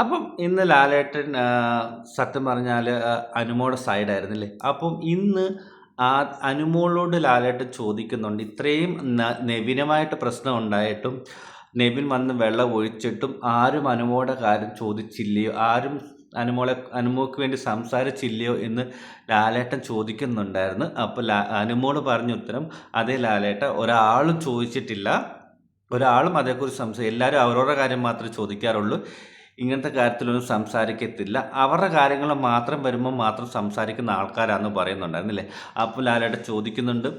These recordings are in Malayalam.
അപ്പം ഇന്ന് ലാലേട്ടൻ സത്യം പറഞ്ഞാൽ അനുമോടെ സൈഡായിരുന്നില്ലേ? അപ്പം ഇന്ന് ആ അനുമോളോട് ലാലേട്ടൻ ചോദിക്കുന്നുണ്ട്. ഇത്രയും നെവിനമായിട്ട് പ്രശ്നം ഉണ്ടായിട്ടും നെവിൻ വന്ന് വെള്ളം ഒഴിച്ചിട്ടും ആരും അനുമോടെ കാര്യം ചോദിച്ചില്ലയോ? ആരും അനുമോളെ അനുമോക്ക് വേണ്ടി സംസാരിച്ചില്ലയോ എന്ന് ലാലേട്ടൻ ചോദിക്കുന്നുണ്ടായിരുന്നു. അപ്പോൾ ലാ അനുമോട് പറഞ്ഞ ഉത്തരം അതേ ലാലേട്ട ഒരാളും ചോദിച്ചിട്ടില്ല. ഒരാളും അതേക്കുറിച്ച് സംസാരിച്ചു എല്ലാവരും അവരവരുടെ കാര്യം മാത്രമേ ചോദിക്കാറുള്ളൂ. ഇങ്ങനത്തെ കാര്യത്തിലൊന്നും സംസാരിക്കത്തില്ല. അവരുടെ കാര്യങ്ങൾ മാത്രം വരുമ്പോൾ മാത്രം സംസാരിക്കുന്ന ആൾക്കാരാണെന്ന് പറയുന്നുണ്ടായിരുന്നില്ലേ? അപ്പോൾ ലാലേട്ട ചോദിക്കുന്നുണ്ട്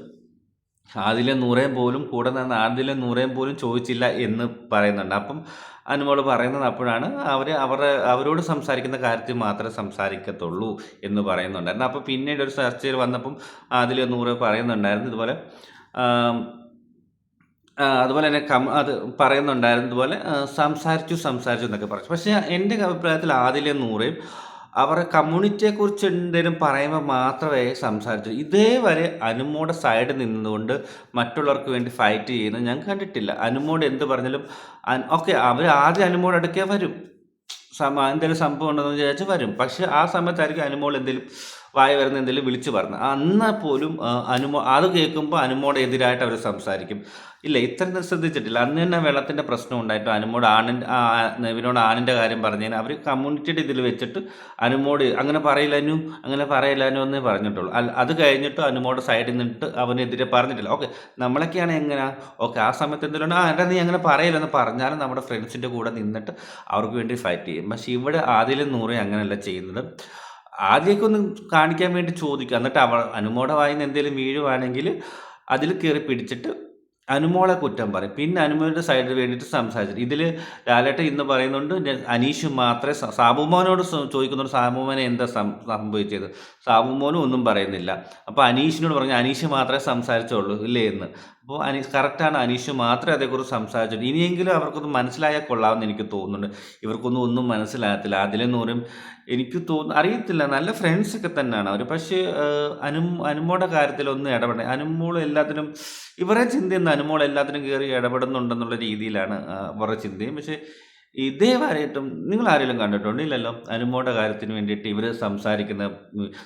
ആദിലെ നൂറേം പോലും കൂടെ നിന്ന് ആദിലെ നൂറേം പോലും ചോദിച്ചില്ല എന്ന് പറയുന്നുണ്ട്. അപ്പം അനുമോൾ പറയുന്നത് അപ്പോഴാണ് അവർ അവരുടെ അവരോട് സംസാരിക്കുന്ന കാര്യത്തിൽ മാത്രമേ സംസാരിക്കത്തുള്ളൂ എന്ന് പറയുന്നുണ്ടായിരുന്നു. അപ്പോൾ പിന്നീട് ഒരു ചർച്ചയിൽ വന്നപ്പം ആദിലെ നൂറ് പറയുന്നുണ്ടായിരുന്നു ഇതുപോലെ അതുപോലെ തന്നെ കം അത് പറയുന്നുണ്ടായിരുന്നു ഇതുപോലെ ആ, സംസാരിച്ചു സംസാരിച്ചു എന്നൊക്കെ പറഞ്ഞു. പക്ഷേ എന്റെ അഭിപ്രായത്തിൽ ആദിലെ നൂറേയും അവരുടെ കമ്മ്യൂണിറ്റിയെക്കുറിച്ച് എന്തെങ്കിലും പറയുമ്പോൾ മാത്രമേ സംസാരിച്ചു. ഇതേവരെ അനുമോടെ സൈഡ് നിന്നുകൊണ്ട് മറ്റുള്ളവർക്ക് വേണ്ടി ഫൈറ്റ് ചെയ്യുന്നത് ഞാൻ കണ്ടിട്ടില്ല. അനുമോട് എന്ത് പറഞ്ഞാലും ഓക്കെ അവർ ആദ്യം അനുമോട് അടുക്കേ വരും. എന്തെങ്കിലും സംഭവം ഉണ്ടെന്ന് വിചാരിച്ച് വരും. പക്ഷേ ആ സമയത്തായിരിക്കും അനുമോൾ എന്തെങ്കിലും വായി വരുന്ന എന്തെങ്കിലും വിളിച്ചു പറഞ്ഞു. എന്നാൽ പോലും അനുമോ അത് കേൾക്കുമ്പോൾ അനുമോടെ എതിരായിട്ട് അവർ സംസാരിക്കും. ഇല്ല ഇത്ര ശ്രദ്ധിച്ചിട്ടില്ല. അന്ന് തന്നെ വെള്ളത്തിന്റെ പ്രശ്നം ഉണ്ടായിട്ട്. അനുമോട് ആണിന്റെ നെവിനോട് ആണിന്റെ കാര്യം പറഞ്ഞതിന് അവർ കമ്മ്യൂണിറ്റിയുടെ ഇതിൽ വെച്ചിട്ട് അനുമോട് അങ്ങനെ പറയില്ലാനും അങ്ങനെ പറയില്ലാനും എന്നേ പറഞ്ഞിട്ടുള്ളൂ. അത് കഴിഞ്ഞിട്ട് അനുമോട് സൈഡിൽ നിന്നിട്ട് അവനെതിരെ പറഞ്ഞിട്ടില്ല. ഓക്കെ നമ്മളൊക്കെയാണ് എങ്ങനെ? ഓക്കെ ആ സമയത്ത് എന്തെങ്കിലും ആ എന്റെ നീ അങ്ങനെ പറയില്ലെന്ന് പറഞ്ഞാലും നമ്മുടെ ഫ്രണ്ട്സിന്റെ കൂടെ നിന്നിട്ട് അവർക്ക് വേണ്ടി ഫൈറ്റ് ചെയ്യും. പക്ഷേ ഇവിടെ ആദ്യം നൂറ് അങ്ങനെയല്ല ചെയ്യുന്നത്. ആദ്യമൊക്കെ ഒന്ന് കാണിക്കാൻ വേണ്ടി ചോദിക്കുക എന്നിട്ട് അവ അനുമോടെ വായിന്ന് എന്തെങ്കിലും വീഴുവാണെങ്കിൽ അതിൽ കയറി പിടിച്ചിട്ട് അനുമോളെ കുറ്റം പറയും. പിന്നെ അനുമോളുടെ സൈഡിൽ വേണ്ടിയിട്ട് സംസാരിച്ചിട്ട്. ഇതിൽ ലാലേട്ട ഇന്ന് പറയുന്നുണ്ട് അനീഷ് മാത്രമേ സാബുമോനോട് ചോദിക്കുന്നുണ്ട് സാബുമോനെ എന്താ സംഭവിച്ചത്? സാബുമോനും ഒന്നും പറയുന്നില്ല. അപ്പോൾ അനീഷിനോട് പറഞ്ഞു അനീഷ് മാത്രമേ സംസാരിച്ചുള്ളൂ ഇല്ലേ? എന്ന്. അപ്പോൾ അനീഷ് കറക്റ്റാണ് അനീഷ്. മാത്രമേ അതേക്കുറിച്ച് സംസാരിച്ചുള്ളൂ ഇനിയെങ്കിലും അവർക്കൊന്ന് മനസ്സിലായാൽ കൊള്ളാമെന്ന് എനിക്ക് തോന്നുന്നുണ്ട്. ഇവർക്കൊന്നും ഒന്നും മനസ്സിലാകത്തില്ല. അതിലെന്ന് പറയും എനിക്ക് തോന്നുന്നു അറിയത്തില്ല. നല്ല ഫ്രണ്ട്സൊക്കെ തന്നെയാണ് അവർ പക്ഷേ അനു അനുമോടെ കാര്യത്തിലൊന്നും ഇടപെടണം അനുമോൾ എല്ലാത്തിനും ഇവരെ ചിന്തയെന്ന് അനുമോൾ എല്ലാത്തിനും കയറി ഇടപെടുന്നുണ്ടെന്നുള്ള രീതിയിലാണ് അവരുടെ ചിന്തയും. പക്ഷേ ഇതേവരെയായിട്ടും നിങ്ങൾ ആരെങ്കിലും കണ്ടിട്ടുണ്ടോ? ഇല്ലല്ലോ. അനുമോടെ കാര്യത്തിന് വേണ്ടിയിട്ട് ഇവർ സംസാരിക്കുന്ന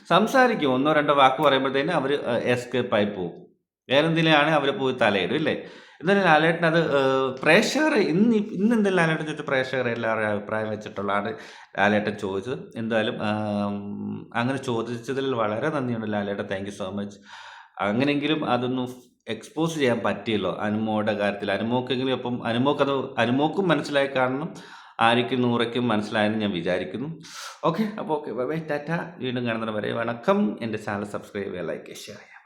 സംസാരിക്കും. ഒന്നോ രണ്ടോ വാക്ക് പറയുമ്പോഴത്തേന് അവർ എസ്കേപ്പ് ആയി പോകും. വേറെ എന്തെങ്കിലും അവർ പോയി തലയിടും അല്ലേ എന്തായാലും ലാലേട്ടൻ അത് പ്രേക്ഷകർ ഇന്ന് ഇന്ന് എന്തായാലും ലാലേട്ടൻ ചോദിച്ച പ്രേക്ഷകർ എല്ലാവരുടെ അഭിപ്രായം വെച്ചിട്ടുള്ളതാണ് ലാലേട്ടൻ ചോദിച്ചത്. എന്തായാലും അങ്ങനെ ചോദിച്ചതിൽ വളരെ നന്ദിയുണ്ട് ലാലേട്ടൻ. താങ്ക് സോ മച്ച് അങ്ങനെയെങ്കിലും അതൊന്നും എക്സ്പോസ് ചെയ്യാൻ പറ്റിയല്ലോ. അനുമോയുടെ കാര്യത്തിൽ. അനുമോക്കെങ്കിലും അപ്പം അനുമോക്കത് അനുമോക്കും മനസ്സിലായി കാണണം. ആരിക്കും നൂറയ്ക്കും മനസ്സിലായെന്ന് ഞാൻ വിചാരിക്കുന്നു. ഓക്കെ അപ്പോൾ ഓക്കെ ബൈ ടാറ്റ. വീണ്ടും കാണുന്നത് വരെ വണക്കം. എന്റെ ചാനൽ സബ്സ്ക്രൈബ് ചെയ്യുക ലൈക്ക് ഷെയർ ചെയ്യുക.